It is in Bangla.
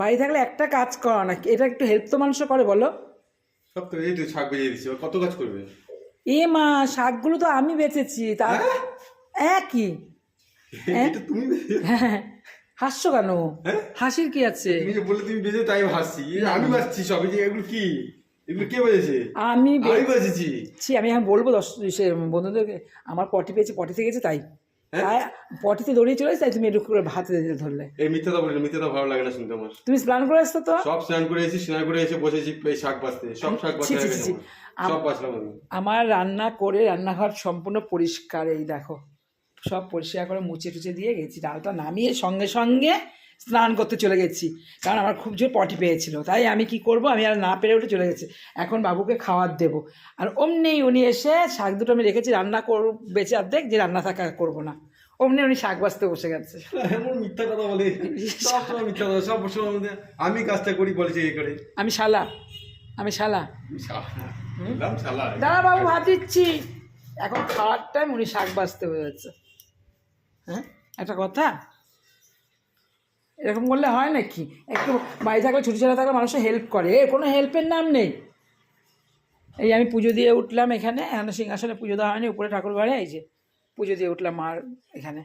বাড়ি থাকলে একটা কাজ করা না এটা একটু হেল্প তো মানুষ করে বলো। সব তো এই তো শাক বেরিয়ে দিচ্ছি কত কাজ করবে? এ মা শাকগুলো তো আমি বেচেছি তা একই। এটা তুমি হ্যাঁ হাসছো কেন? হ্যাঁ? হাসির কি আছে? তুমি যে বললে তুমি বেজে তাই এ আমি ভাসছি সব এই যে এগুলো কি? এগুলো কে বেজেছে আমি আমি বেজেছি ছি আমি এখন বলব দশ সে বন্ধুদেরকে আমার পটি পেয়েছি পটিতে গেছে হ্যাঁ? তাই। পটিতে দড়িয়ে চলে তাই তুমি করে ভাতে দিয়ে ধরলে। এই মিথ্যাটা বলি মিথ্যা তো ভালো লাগে না শুনতে আমার। তুমি স্নান করে আসছো তো? সব স্নান করে এসেছি স্নান করে এসে বসেছি এই শাক বাঁচতে সব শাক বাঁচতে হয়ে। সব বাঁচলাম আমার রান্না করে রান্নাঘর সম্পূর্ণ পরিষ্কার এই দেখো। সব পরিষ্কার করে মুছে টুচে দিয়ে গেছি ডালটা নামিয়ে সঙ্গে সঙ্গে স্নান করতে চলে গেছি। কারণ আমার খুব জোর পটি পেয়েছিল। তাই আমি কি করব? আমি আর না পেরে উঠে চলে গেছি। এখন বাবুকে খাওয়ার দেবো। আর অমনি উনি এসে শাক দুটো আমি রেখেছি রান্না কর বেঁচে অর্ধেক যে রান্না থাকা করব না। অমনি উনি শাক বাঁচতে বসে গেছে। এমন মিথ্যা কথা বলে। সব সময় মিথ্যা কথা সব সময় আমি কাজটা করি বলেছি এই করে। আমি শালা। আমি শালা। দাঁড়া বাবু ভাত দিচ্ছি। এখন খাওয়ার টাইম উনি শাক বাঁচতে হয়েছে হ্যাঁ? একটা কথা? এরকম করলে হয় নাকি? একটু বাড়ি থাকলে, ছুটি ছাড়া থাকলে মানুষের হেল্প করে। এর কোনো হেল্পের নাম নেই। এই আমি পুজো দিয়ে উঠলাম এখানে। এখানে সিংহাসনে পুজো দেওয়া হয়নি, উপরে ঠাকুর ঘরে, এই যে পুজো দিয়ে উঠলাম মার এখানে।